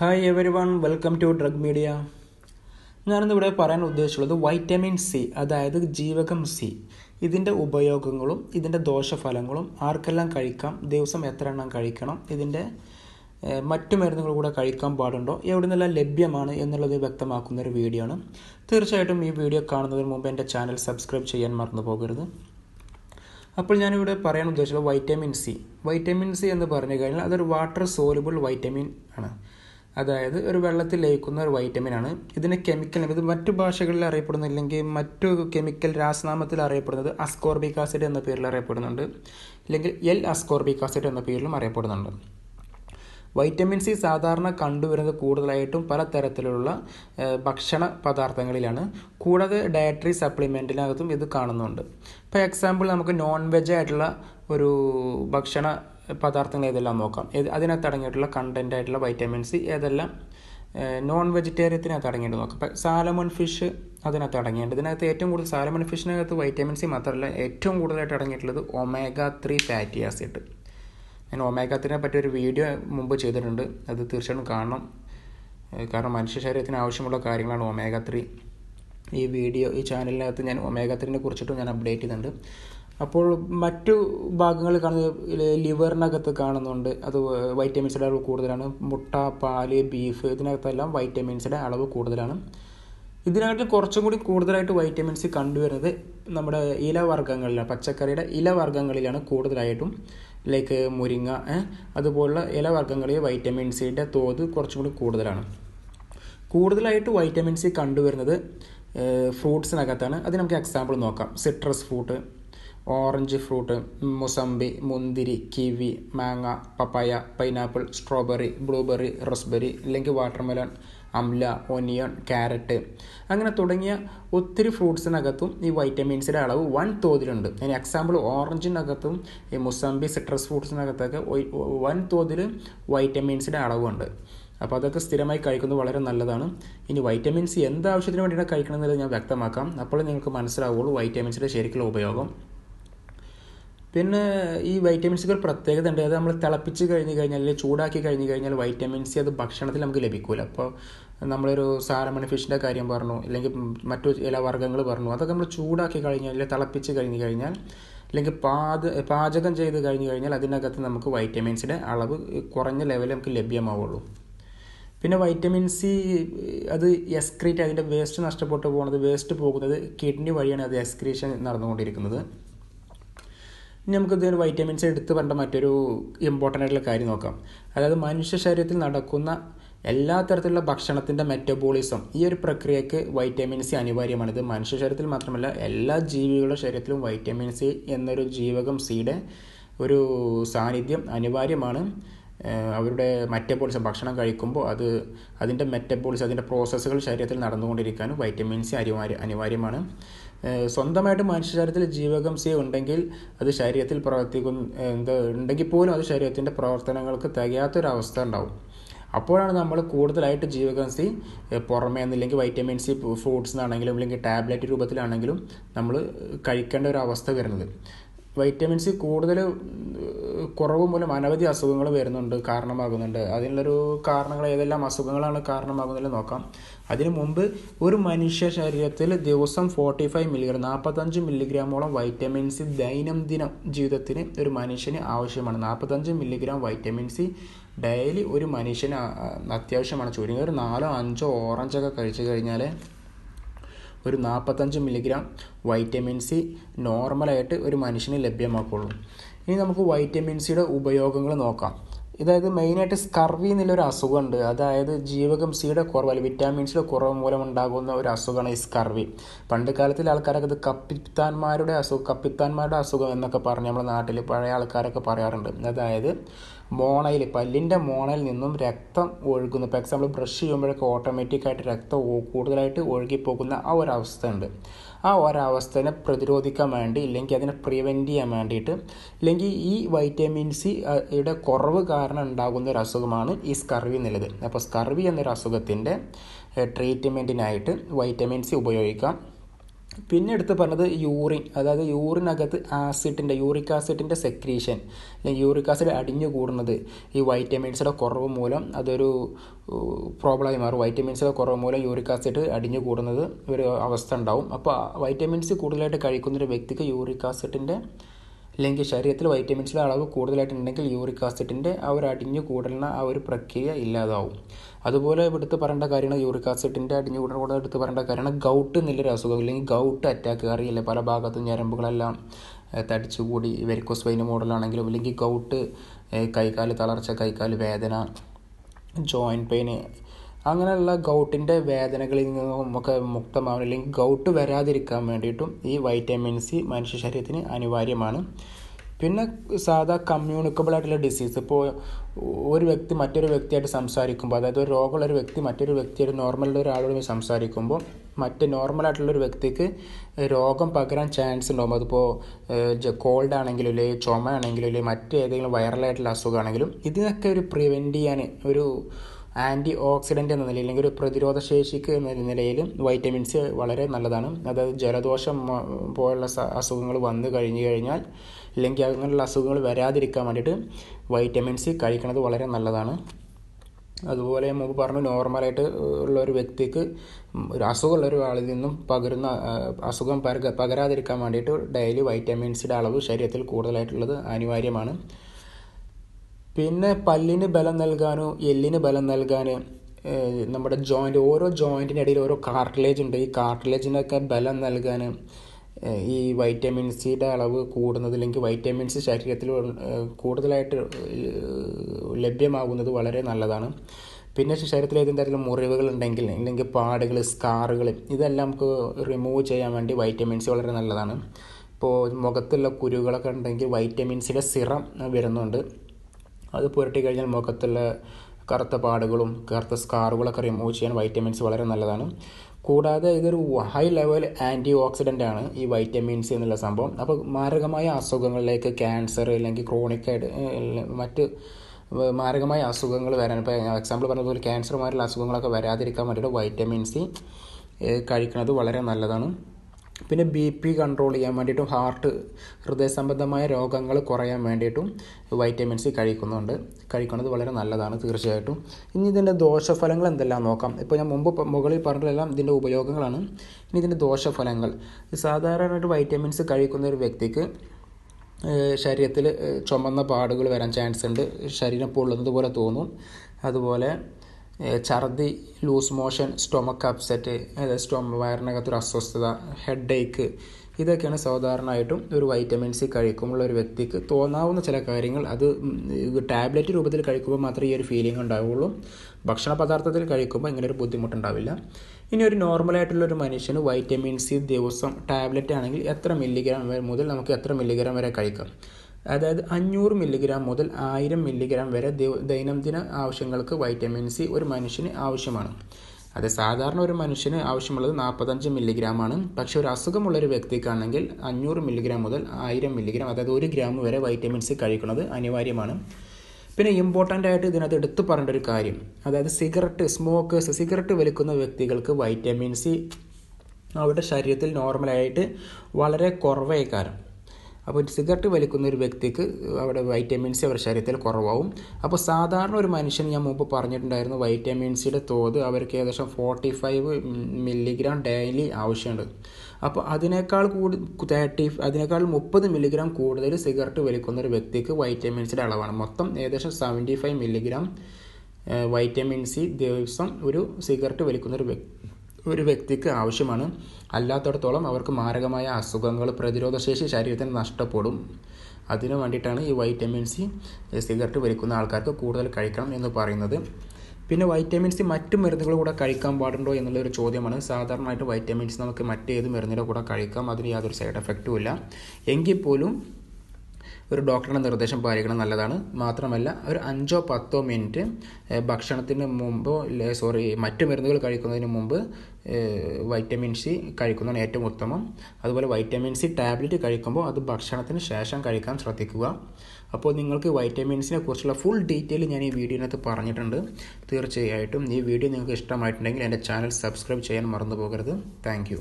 Hi everyone welcome to drug media ഞാനിന്ന് ഇവിടെ പറയാൻ ഉദ്ദേശിച്ചുള്ളത് വൈറ്റമിൻ സി അതായത് ജീവകം സി ഇതിന്റെ ഉപയോഗങ്ങളും ഇതിന്റെ ദോഷഫലങ്ങളും ആർക്കെല്ലാം കഴിക്കാം ദിവസം എത്ര എണ്ണം കഴിക്കണം ഇതിന്റെ മറ്റു മരുന്നുകൾ കൂടെ കഴിക്കാൻ പാടുണ്ടോ എവിടെ നിന്നെല്ലാം ലഭ്യമാണ് എന്നുള്ളത് വ്യക്തമാക്കുന്ന ഒരു വീഡിയോ ആണ്. തീർച്ചയായിട്ടും ഈ വീഡിയോ കാണുന്നതിന് മുമ്പ് എന്റെ ചാനൽ സബ്സ്ക്രൈബ് ചെയ്യാൻ മറന്നു പോകരുത്. അപ്പോൾ ഞാനിവിടെ പറയാൻ ഉദ്ദേശിച്ചത് വൈറ്റമിൻ സി വൈറ്റമിൻ സി എന്ന് പറഞ്ഞു കഴിഞ്ഞാൽ അതൊരു വാട്ടർ സോലുബിൾ വൈറ്റമിൻ ആണ്. അതായത് ഒരു വെള്ളത്തിൽ ലയിക്കുന്ന ഒരു വൈറ്റമിൻ ആണ്. ഇതിന് കെമിക്കൽ ഇത് മറ്റു ഭാഷകളിൽ അറിയപ്പെടുന്നില്ലെങ്കിൽ മറ്റു കെമിക്കൽ രാസനാമത്തിൽ അറിയപ്പെടുന്നത് അസ്കോർബിക് ആസിഡ് എന്ന പേരിൽ അറിയപ്പെടുന്നുണ്ട്. അല്ലെങ്കിൽ എൽ അസ്കോർബിക് ആസിഡ് എന്ന പേരിലും അറിയപ്പെടുന്നുണ്ട്. വൈറ്റമിൻ സി സാധാരണ കണ്ടുവരുന്നത് കൂടുതലായിട്ടും പലതരത്തിലുള്ള തരത്തിലുള്ള ഭക്ഷണ പദാർത്ഥങ്ങളിലാണ്. കൂടാതെ ഡയറ്ററി സപ്ലിമെന്റിനകത്തും ഇത് കാണുന്നുണ്ട്. ഇപ്പോൾ എക്സാമ്പിൾ നമുക്ക് നോൺ വെജ് ആയിട്ടുള്ള ഒരു ഭക്ഷണ പദാർത്ഥങ്ങൾ ഏതെല്ലാം നോക്കാം. അതിനകത്ത് അടങ്ങിയിട്ടുള്ള കണ്ടന്റ് ആയിട്ടുള്ള വൈറ്റമിൻസ് ഏതെല്ലാം നോൺ വെജിറ്റേറിയത്തിനകത്ത് അടങ്ങിയിട്ട് നോക്കാം. ഇപ്പം സാലമൺ ഫിഷ് അതിനകത്ത് അടങ്ങിയിട്ടുണ്ട്. ഇതിനകത്ത് ഏറ്റവും കൂടുതൽ സാലമൺ ഫിഷിനകത്ത് വൈറ്റമിൻ സി മാത്രമല്ല ഏറ്റവും കൂടുതലായിട്ട് അടങ്ങിയിട്ടുള്ളത് ഒമേഗ ത്രീ ഫാറ്റി ആസിഡ് ഞാൻ ഒമേഗ ത്രീനെ പറ്റി ഒരു വീഡിയോ മുമ്പ് ചെയ്തിട്ടുണ്ട്. അത് തീർച്ചയായിട്ടും കാണണം. കാരണം മനുഷ്യ ശരീരത്തിന് ആവശ്യമുള്ള കാര്യങ്ങളാണ് ഒമേഗ ത്രീ ഈ വീഡിയോ ഈ ചാനലിനകത്ത് ഞാൻ ഒമേഗ ത്രീനെ കുറിച്ചിട്ടും ഞാൻ അപ്ഡേറ്റ് ചെയ്യുന്നുണ്ട്. അപ്പോൾ മറ്റു ഭാഗങ്ങൾ കാണുന്നത് ലിവറിനകത്ത് കാണുന്നുണ്ട്. അത് വൈറ്റമിൻസിന്റെ അളവ് കൂടുതലാണ്. മുട്ട പാൽ ബീഫ് ഇതിനകത്തെല്ലാം വൈറ്റമിൻസിന്റെ അളവ് കൂടുതലാണ്. ഇതിനകത്ത് കുറച്ചും കൂടി കൂടുതലായിട്ട് വൈറ്റമിൻസ് കണ്ടുവരുന്നത് നമ്മുടെ ഇലവർഗങ്ങളിലാണ്. പച്ചക്കറിയുടെ ഇലവർഗങ്ങളിലാണ് കൂടുതലായിട്ടും. ലൈക്ക് മുരിങ്ങ അതുപോലുള്ള ഇലവർഗങ്ങളിൽ വൈറ്റമിൻ തോത് കുറച്ചും കൂടി കൂടുതലാണ്. കൂടുതലായിട്ട് വൈറ്റമിൻ സി കണ്ടുവരുന്നത് ഫ്രൂട്ട്സിനകത്താണ് അത് നമുക്ക് എക്സാമ്പിൾ നോക്കാം. Citrus fruit orange fruit mosambi മുന്തിരി കിവി മാങ്ങ papaya pineapple strawberry blueberry raspberry അല്ലെങ്കിൽ വാട്ടർമെലൺ അംല ഒനിയൺ ക്യാരറ്റ്. അങ്ങനെ തുടങ്ങിയ ഒത്തിരി ഫ്രൂട്ട്സിനകത്തും ഈ വൈറ്റമിൻസിന്റെ അളവ് വൻ തോതിലുണ്ട്. അതിന് എക്സാമ്പിൾ ഓറഞ്ചിനകത്തും ഈ മുസമ്പി സിട്രസ് ഫ്രൂട്ട്സിനകത്തൊക്കെ വൻ തോതിൽ വൈറ്റമിൻസിന്റെ അളവുണ്ട്. അപ്പോൾ അതൊക്കെ സ്ഥിരമായി കഴിക്കുന്നത് വളരെ നല്ലതാണ്. ഇനി വൈറ്റമിൻ സി എന്ത് ആവശ്യത്തിന് വേണ്ടിയിട്ടാണ് കഴിക്കണമെന്നുള്ളത് ഞാൻ വ്യക്തമാക്കാം. അപ്പോൾ നിങ്ങൾക്ക് മനസ്സിലാവുള്ളൂ വൈറ്റമിൻസിന്റെ ശരിക്കുള്ള ഉപയോഗം. പിന്നെ ഈ വൈറ്റമിൻസുകൾ പ്രത്യേകത ഉണ്ട്. അത് നമ്മൾ തിളപ്പിച്ച് കഴിഞ്ഞ് കഴിഞ്ഞാൽ അല്ലെങ്കിൽ ചൂടാക്കി കഴിഞ്ഞ് കഴിഞ്ഞാൽ വൈറ്റമിൻ സി അത് ഭക്ഷണത്തിൽ നമുക്ക് ലഭിക്കില്ല അപ്പോൾ നമ്മളൊരു സാരമണി ഫിഷിന്റെ കാര്യം പറഞ്ഞു അല്ലെങ്കിൽ മറ്റു ഇലവർഗങ്ങൾ പറഞ്ഞു. അതൊക്കെ നമ്മൾ ചൂടാക്കി കഴിഞ്ഞാൽ അല്ലെങ്കിൽ തിളപ്പിച്ച് കഴിഞ്ഞ് കഴിഞ്ഞാൽ അല്ലെങ്കിൽ പാച പാചകം ചെയ്ത് കഴിഞ്ഞ് കഴിഞ്ഞാൽ അതിനകത്ത് നമുക്ക് വൈറ്റമിൻസിന്റെ അളവ് കുറഞ്ഞ ലെവലിൽ നമുക്ക് ലഭ്യമാവുള്ളൂ. പിന്നെ വൈറ്റമിൻ സി അത് എക്സ്ക്രീറ്റ് അതിന്റെ വേസ്റ്റ് നഷ്ടപ്പെട്ടു പോകുന്നത് വേസ്റ്റ് പോകുന്നത് കിഡ്നി വഴിയാണ് അത് എക്സ്ക്രീഷൻ നടന്നുകൊണ്ടിരിക്കുന്നത്. ഇനി നമുക്ക് ഇതിന് വൈറ്റമിൻസ് എടുത്ത് പറഞ്ഞ മറ്റൊരു ഇമ്പോർട്ടന്റ് ആയിട്ടുള്ള കാര്യം നോക്കാം. അതായത് മനുഷ്യ ശരീരത്തിൽ നടക്കുന്ന എല്ലാ തരത്തിലുള്ള ഭക്ഷണത്തിന്റെ മെറ്റബോളിസം ഈ ഒരു പ്രക്രിയക്ക് വൈറ്റമിൻ സി അനിവാര്യമാണ്. ഇത് മനുഷ്യ ശരീരത്തിൽ മാത്രമല്ല എല്ലാ ജീവികളുടെ ശരീരത്തിലും വൈറ്റമിൻ സി എന്നൊരു ജീവകം സിയുടെ ഒരു സാന്നിധ്യം അനിവാര്യമാണ്. അവരുടെ മെറ്റബോളിസം ഭക്ഷണം കഴിക്കുമ്പോൾ അത് അതിന്റെ മെറ്റബോളിസം അതിന്റെ പ്രോസസ്സുകൾ ശരീരത്തിൽ നടന്നുകൊണ്ടിരിക്കാനും വൈറ്റമിൻ സി അനിവാര്യ അനിവാര്യമാണ്. സ്വന്തമായിട്ട് മനുഷ്യ ശരീരത്തിൽ ജീവകം സി ഉണ്ടെങ്കിൽ അത് ശരീരത്തിൽ പ്രവർത്തിക്കുന്ന എന്താ ഉണ്ടെങ്കിൽ പോലും അത് ശരീരത്തിന്റെ പ്രവർത്തനങ്ങൾക്ക് തികയാത്തൊരവസ്ഥ ഉണ്ടാവും. അപ്പോഴാണ് നമ്മൾ കൂടുതലായിട്ട് ജീവകം സി പുറമേ നിന്നില്ലെങ്കിൽ വൈറ്റമിൻ സി ഫ്രൂട്ട്സ് ആണെങ്കിലും അല്ലെങ്കിൽ ടാബ്ലറ്റ് രൂപത്തിലാണെങ്കിലും നമ്മൾ കഴിക്കേണ്ട ഒരു അവസ്ഥ വരുന്നത്. വൈറ്റമിൻ സി കൂടുതൽ കുറവ് മൂലം അനവധി അസുഖങ്ങൾ വരുന്നുണ്ട് കാരണമാകുന്നുണ്ട്. അതിനുള്ളൊരു കാരണങ്ങൾ ഏതെല്ലാം അസുഖങ്ങളാണ് കാരണമാകുന്നത് നോക്കാം. അതിനു മുമ്പ് ഒരു മനുഷ്യ ശരീരത്തിൽ ദിവസം ഫോർട്ടി ഫൈവ് മില്ലിഗ്രാം നാൽപ്പത്തഞ്ച് മില്ലിഗ്രാമോളം വൈറ്റമിൻ സി ദൈനംദിന ജീവിതത്തിന് ഒരു മനുഷ്യന് ആവശ്യമാണ്. നാൽപ്പത്തഞ്ച് മില്ലിഗ്രാം വൈറ്റമിൻ സി ഡെയിലി ഒരു മനുഷ്യന് അത്യാവശ്യമാണ്. ചുരുങ്ങിയ ഒരു നാലോ അഞ്ചോ ഓറഞ്ചൊക്കെ കഴിച്ചു കഴിഞ്ഞാൽ ഒരു നാൽപ്പത്തഞ്ച് മില്ലിഗ്രാം വൈറ്റമിൻ സി നോർമലായിട്ട് ഒരു മനുഷ്യന് ലഭ്യമാക്കുള്ളൂ. ഇനി നമുക്ക് വൈറ്റമിൻ സിയുടെ ഉപയോഗങ്ങൾ നോക്കാം. അതായത് മെയിനായിട്ട് സ്കർവി എന്നുള്ളൊരു അസുഖമുണ്ട് അതായത് ജീവകം സിയുടെ കുറവ് അല്ലെങ്കിൽ വിറ്റാമിൻസിയുടെ കുറവ് മൂലം ഉണ്ടാകുന്ന ഒരു അസുഖമാണ് ഈ സ്കർവി പണ്ട് കാലത്തിൽ ആൾക്കാരൊക്കെ ഇത് കപ്പിത്താന്മാരുടെ അസുഖം കപ്പിത്താന്മാരുടെ അസുഖം എന്നൊക്കെ പറഞ്ഞ് നമ്മുടെ നാട്ടിൽ പഴയ ആൾക്കാരൊക്കെ പറയാറുണ്ട്. അതായത് മോണയിൽ പല്ലിന്റെ മോണയിൽ നിന്നും രക്തം ഒഴുകുന്നു. ഇപ്പോൾ എക്സാമ്പിൾ ബ്രഷ് ചെയ്യുമ്പോഴൊക്കെ ഓട്ടോമാറ്റിക്കായിട്ട് രക്തം കൂടുതലായിട്ട് ഒഴുകിപ്പോകുന്ന ആ ഒരു അവസ്ഥ ഉണ്ട് ആ ഒരവസ്ഥനെ പ്രതിരോധിക്കാൻ വേണ്ടി ഇല്ലെങ്കിൽ അതിനെ പ്രിവെന്റ് ചെയ്യാൻ വേണ്ടിയിട്ട് ഇല്ലെങ്കിൽ ഈ വൈറ്റമിൻ സി യുടെ കുറവ് കാരണം ഉണ്ടാകുന്ന ഒരു അസുഖമാണ് ഈ സ്കർവി എന്നുള്ളത്. അപ്പോൾ സ്കർവി എന്നൊരു അസുഖത്തിന്റെ ട്രീറ്റ്മെന്റിനായിട്ട് വൈറ്റമിൻ സി ഉപയോഗിക്കാം. പിന്നെ എടുത്ത് പറഞ്ഞത് യൂറിൻ അതായത് യൂറിനകത്ത് ആസിഡിന്റെ യൂറിക് ആസിഡിന്റെ സെക്രീഷൻ അല്ലെങ്കിൽ യൂറിക് ആസിഡ് അടിഞ്ഞു കൂടുന്നത്. ഈ വൈറ്റമിൻസിന്റെ കുറവ് മൂലം അതൊരു പ്രോബ്ലമായി മാറും. വൈറ്റമിൻസിന്റെ കുറവ് മൂലം യൂറിക് ആസിഡ് അടിഞ്ഞു കൂടുന്നത് ഒരു അവസ്ഥ ഉണ്ടാവും. അപ്പോൾ വൈറ്റമിൻസ് കൂടുതലായിട്ട് കഴിക്കുന്നൊരു വ്യക്തിക്ക് യൂറിക് ആസിഡിന്റെ അല്ലെങ്കിൽ ശരീരത്തിൽ വൈറ്റമിൻസിന്റെ അളവ് കൂടുതലായിട്ടുണ്ടെങ്കിൽ യൂറിക് ആസിഡിന്റെ ആ ഒരു അടിഞ്ഞു കൂടുന്ന ആ ഒരു പ്രക്രിയ ഇല്ലാതാവും. അതുപോലെ എടുത്ത് പറയേണ്ട കാര്യമാണ് യൂറിക് ആസിഡിന്റെ അടിഞ്ഞു കൂടൽ കൂടുതൽ എടുത്ത് പറയേണ്ട കാര്യമാണ് ഗൗട്ട് എന്നുള്ളൊരു അസുഖം അല്ലെങ്കിൽ ഗൗട്ട് അറ്റാക്ക് അറിയില്ല? പല ഭാഗത്തും ഞരമ്പുകളെല്ലാം തടിച്ചുകൂടി വെരിക്കോസ് വെയിൻ മോഡലാണെങ്കിലും അല്ലെങ്കിൽ ഗൗട്ട് കൈകാൽ തളർച്ച കൈകാൽ വേദന ജോയിന്റ് പെയിന് അങ്ങനെയുള്ള ഗൗട്ടിന്റെ വേദനകളിൽ നിന്നും ഒക്കെ മുക്തമാവാൻ അല്ലെങ്കിൽ ഗൗട്ട് വരാതിരിക്കാൻ വേണ്ടിയിട്ടും ഈ വൈറ്റമിൻ സി മനുഷ്യ ശരീരത്തിന് അനിവാര്യമാണ്. പിന്നെ സാധാ കമ്മ്യൂണിക്കബിൾ ആയിട്ടുള്ള ഡിസീസ് ഇപ്പോൾ ഒരു വ്യക്തി മറ്റൊരു വ്യക്തിയായിട്ട് സംസാരിക്കുമ്പോൾ അതായത് ഒരു രോഗമുള്ള ഒരു വ്യക്തി മറ്റൊരു വ്യക്തിയായിട്ട് നോർമലുള്ള ഒരാളോട് സംസാരിക്കുമ്പോൾ മറ്റ് നോർമലായിട്ടുള്ള ഒരു വ്യക്തിക്ക് രോഗം പകരാൻ ചാൻസ് ഉണ്ടാകും അതിപ്പോൾ കോൾഡ് ആണെങ്കിലും ഇല്ലേ ചുമ ആണെങ്കിലും ഇല്ലേ മറ്റേതെങ്കിലും വൈറലായിട്ടുള്ള അസുഖമാണെങ്കിലും ഇതിനൊക്കെ ഒരു പ്രിവെന്റ് ചെയ്യാൻ ഒരു ആന്റി ഓക്സിഡന്റ് എന്ന നിലയിൽ അല്ലെങ്കിൽ ഒരു പ്രതിരോധ ശേഷിക്ക് എന്ന നിലയിൽ വൈറ്റമിൻസ് വളരെ നല്ലതാണ്. അതായത് ജലദോഷം പോലുള്ള അസുഖങ്ങൾ വന്നു കഴിഞ്ഞു കഴിഞ്ഞാൽ അല്ലെങ്കിൽ അങ്ങനെയുള്ള അസുഖങ്ങൾ വരാതിരിക്കാൻ വേണ്ടിയിട്ട് വൈറ്റമിൻസ് കഴിക്കുന്നത് വളരെ നല്ലതാണ്. അതുപോലെ മുമ്പ് പറഞ്ഞു നോർമലായിട്ട് ഉള്ള ഒരു വ്യക്തിക്ക് ഒരു അസുഖമുള്ള ഒരാളിൽ നിന്നും പകരുന്ന അസുഖം പകരാതിരിക്കാൻ വേണ്ടിയിട്ട് ഡെയിലി വൈറ്റമിൻസിന്റെ അളവ് ശരീരത്തിൽ കൂടുതലായിട്ടുള്ളത് അനിവാര്യമാണ്. പിന്നെ പല്ലിന് ബലം നൽകാനോ എല്ലിന് ബലം നൽകാൻ നമ്മുടെ ജോയിന്റ് ഓരോ ജോയിന്റിന്റെ ഇടയിൽ ഓരോ കാർട്ടിലേജ് ഉണ്ട്. ഈ കാർട്ടിലേജിനൊക്കെ ബലം നൽകാൻ ഈ വൈറ്റമിൻ സിയുടെ അളവ് കൂടുന്നത് അല്ലെങ്കിൽ വൈറ്റമിൻസ് ശരീരത്തിൽ കൂടുതലായിട്ട് ലഭ്യമാകുന്നത് വളരെ നല്ലതാണ്. പിന്നെ ശരീരത്തിൽ ഏതെങ്കിലും തരത്തിലുള്ള മുറിവുകൾ ഉണ്ടെങ്കിൽ അല്ലെങ്കിൽ പാടുകൾ സ്കാറുകൾ ഇതെല്ലാം നമുക്ക് റിമൂവ് ചെയ്യാൻ വേണ്ടി വൈറ്റമിൻ സി വളരെ നല്ലതാണ്. ഇപ്പോൾ മുഖത്തുള്ള കുരുകളൊക്കെ ഉണ്ടെങ്കിൽ വൈറ്റമിൻ സിയുടെ സിറം വരുന്നുണ്ട്. അത് പുരട്ടി കഴിഞ്ഞാൽ മുഖത്തുള്ള കറുത്ത പാടുകളും കറുത്ത സ്കാറുകളൊക്കെ റിമൂവ് ചെയ്യാൻ വൈറ്റമിൻസ് വളരെ നല്ലതാണ്. കൂടാതെ ഇതൊരു ഹൈ ലെവൽ ആന്റി ഓക്സിഡന്റ് ആണ് ഈ വൈറ്റമിൻസ് എന്നുള്ള സംഭവം. അപ്പോൾ മാരകമായ അസുഖങ്ങളിലേക്ക് ക്യാൻസർ അല്ലെങ്കിൽ ക്രോണിക് മറ്റ് മാരകമായ അസുഖങ്ങൾ വരാൻ ഇപ്പോൾ എക്സാമ്പിൾ പറഞ്ഞതുപോലെ ക്യാൻസർ മാരുള്ള അസുഖങ്ങളൊക്കെ വരാതിരിക്കാൻ വേണ്ടിയിട്ട് വൈറ്റമിൻ സി കഴിക്കുന്നത് വളരെ നല്ലതാണ്. പിന്നെ ബി പി കൺട്രോൾ ചെയ്യാൻ വേണ്ടിയിട്ടും ഹാർട്ട് ഹൃദയ സംബന്ധമായ രോഗങ്ങൾ കുറയാൻ വേണ്ടിയിട്ടും വൈറ്റമിൻ സി കഴിക്കുന്നുണ്ട്. കഴിക്കുന്നത് വളരെ നല്ലതാണ് തീർച്ചയായിട്ടും. ഇനി ഇതിന്റെ ദോഷഫലങ്ങൾ എന്തെല്ലാം നോക്കാം? ഇപ്പോൾ ഞാൻ മുമ്പ് മുകളിൽ പറഞ്ഞതെല്ലാം ഇതിന്റെ ഉപയോഗങ്ങളാണ്. ഇനി ഇതിന്റെ ദോഷഫലങ്ങൾ. സാധാരണയായിട്ട് വൈറ്റമിൻസ് കഴിക്കുന്ന ഒരു വ്യക്തിക്ക് ശരീരത്തിൽ ചുമന്ന പാടുകൾ വരാൻ ചാൻസ് ഉണ്ട്. ശരീരം പൊള്ളുന്നത് പോലെ തോന്നും. അതുപോലെ ഛർദി ലൂസ് മോഷൻ സ്റ്റൊമക്ക് അപ്സെറ്റ് അതായത് സ്റ്റൊമ വയറിനകത്തൊരു അസ്വസ്ഥത ഹെഡ് ഏക്ക് ഇതൊക്കെയാണ് സാധാരണയായിട്ടും ഒരു വൈറ്റമിൻ സി കഴിക്കുമ്പോൾ ഒരു വ്യക്തിക്ക് തോന്നാവുന്ന ചില കാര്യങ്ങൾ. അത് ടാബ്ലറ്റ് രൂപത്തിൽ കഴിക്കുമ്പോൾ മാത്രമേ ഈ ഒരു ഫീലിംഗ് ഉണ്ടാവുള്ളൂ. ഭക്ഷണ പദാർത്ഥത്തിൽ കഴിക്കുമ്പോൾ ഇങ്ങനെ ഒരു ബുദ്ധിമുട്ടുണ്ടാവില്ല. ഇനി ഒരു നോർമലായിട്ടുള്ള ഒരു മനുഷ്യന് വൈറ്റമിൻ സി ദിവസം ടാബ്ലറ്റ് ആണെങ്കിൽ എത്ര മില്ലിഗ്രാം വരെ മുതൽ നമുക്ക് എത്ര മില്ലിഗ്രാം വരെ കഴിക്കാം? അതായത് അഞ്ഞൂറ് മില്ലിഗ്രാം മുതൽ ആയിരം മില്ലിഗ്രാം വരെ ദൈനംദിന ആവശ്യങ്ങൾക്ക് വൈറ്റമിൻ സി ഒരു മനുഷ്യന് ആവശ്യമാണ്. അത് സാധാരണ ഒരു മനുഷ്യന് ആവശ്യമുള്ളത് നാൽപ്പത്തഞ്ച് മില്ലിഗ്രാം ആണ്. പക്ഷേ ഒരു അസുഖമുള്ള ഒരു വ്യക്തിക്കാണെങ്കിൽ അഞ്ഞൂറ് മില്ലിഗ്രാം മുതൽ ആയിരം മില്ലിഗ്രാം അതായത് ഒരു ഗ്രാം വരെ വൈറ്റമിൻ സി കഴിക്കുന്നത് അനിവാര്യമാണ്. പിന്നെ ഇമ്പോർട്ടന്റ് ആയിട്ട് ഇതിനകത്ത് എടുത്തു പറയേണ്ട ഒരു കാര്യം അതായത് സിഗരറ്റ് സ്മോക്കേഴ്സ് സിഗരറ്റ് വലിക്കുന്ന വ്യക്തികൾക്ക് വൈറ്റമിൻ സി അവരുടെ ശരീരത്തിൽ നോർമലായിട്ട് വളരെ കുറവേക്കാരം അപ്പോൾ സിഗരറ്റ് വലിക്കുന്ന ഒരു വ്യക്തിക്ക് അവിടെ വൈറ്റമിൻസി അവരുടെ ശരീരത്തിൽ കുറവാകും അപ്പോൾ സാധാരണ ഒരു മനുഷ്യൻ ഞാൻ മുമ്പ് പറഞ്ഞിട്ടുണ്ടായിരുന്നു വൈറ്റമിൻസിയുടെ തോത് അവർക്ക് ഏകദേശം ഫോർട്ടി ഫൈവ് മില്ലിഗ്രാം ഡെയിലി ആവശ്യമുണ്ട്. അപ്പോൾ അതിനേക്കാൾ കൂടുതൽ തേർട്ടി അതിനേക്കാൾ മുപ്പത് മില്ലിഗ്രാം കൂടുതൽ സിഗരറ്റ് വലിക്കുന്ന ഒരു വ്യക്തിക്ക് വൈറ്റമിൻസിയുടെ അളവാണ്. മൊത്തം ഏകദേശം seventy five milligram vitamin C ദിവസം ഒരു സിഗരറ്റ് വലിക്കുന്ന ഒരു വ്യക്തി ഒരു വ്യക്തിക്ക് ആവശ്യമാണ്. അല്ലാത്തടത്തോളം അവർക്ക് മാരകമായ അസുഖങ്ങൾ പ്രതിരോധശേഷി ശരീരത്തിന് നഷ്ടപ്പെടും. അതിനു വേണ്ടിയിട്ടാണ് ഈ വൈറ്റമിൻ സി സിഗരറ്റ് വലിക്കുന്ന ആൾക്കാർക്ക് കൂടുതൽ കഴിക്കണം എന്ന് പറയുന്നത്. പിന്നെ വൈറ്റമിൻ സി മറ്റ് മരുന്നുകൾ കൂടെ കഴിക്കാൻ പാടുണ്ടോ എന്നുള്ളൊരു ചോദ്യമാണ്. സാധാരണയായിട്ട് വൈറ്റമിൻസ് നമുക്ക് മറ്റേത് മരുന്നിന്റെ കൂടെ കഴിക്കാം. അതിന് യാതൊരു സൈഡ് എഫക്റ്റും ഇല്ല. എങ്കിൽ പോലും ഒരു ഡോക്ടറുടെ നിർദ്ദേശം പാലിക്കണം നല്ലതാണ്. മാത്രമല്ല ഒരു അഞ്ചോ പത്തോ മിനിറ്റ് ഭക്ഷണത്തിന് മുമ്പോ സോറി മറ്റു മരുന്നുകൾ കഴിക്കുന്നതിന് മുമ്പ് വൈറ്റമിൻ സി കഴിക്കുന്നതാണ് ഏറ്റവും ഉത്തമം. അതുപോലെ വൈറ്റമിൻ സി ടാബ്ലറ്റ് കഴിക്കുമ്പോൾ അത് ഭക്ഷണത്തിന് ശേഷം കഴിക്കാൻ ശ്രദ്ധിക്കുക. അപ്പോൾ നിങ്ങൾക്ക് വൈറ്റമിൻസിനെ കുറിച്ചുള്ള ഫുൾ ഡീറ്റെയിൽ ഞാൻ ഈ വീഡിയോനകത്ത് പറഞ്ഞിട്ടുണ്ട്. തീർച്ചയായിട്ടും ഈ വീഡിയോ നിങ്ങൾക്ക് ഇഷ്ടമായിട്ടുണ്ടെങ്കിൽ എന്റെ ചാനൽ സബ്സ്ക്രൈബ് ചെയ്യാൻ മറന്നു പോകരുത്. താങ്ക്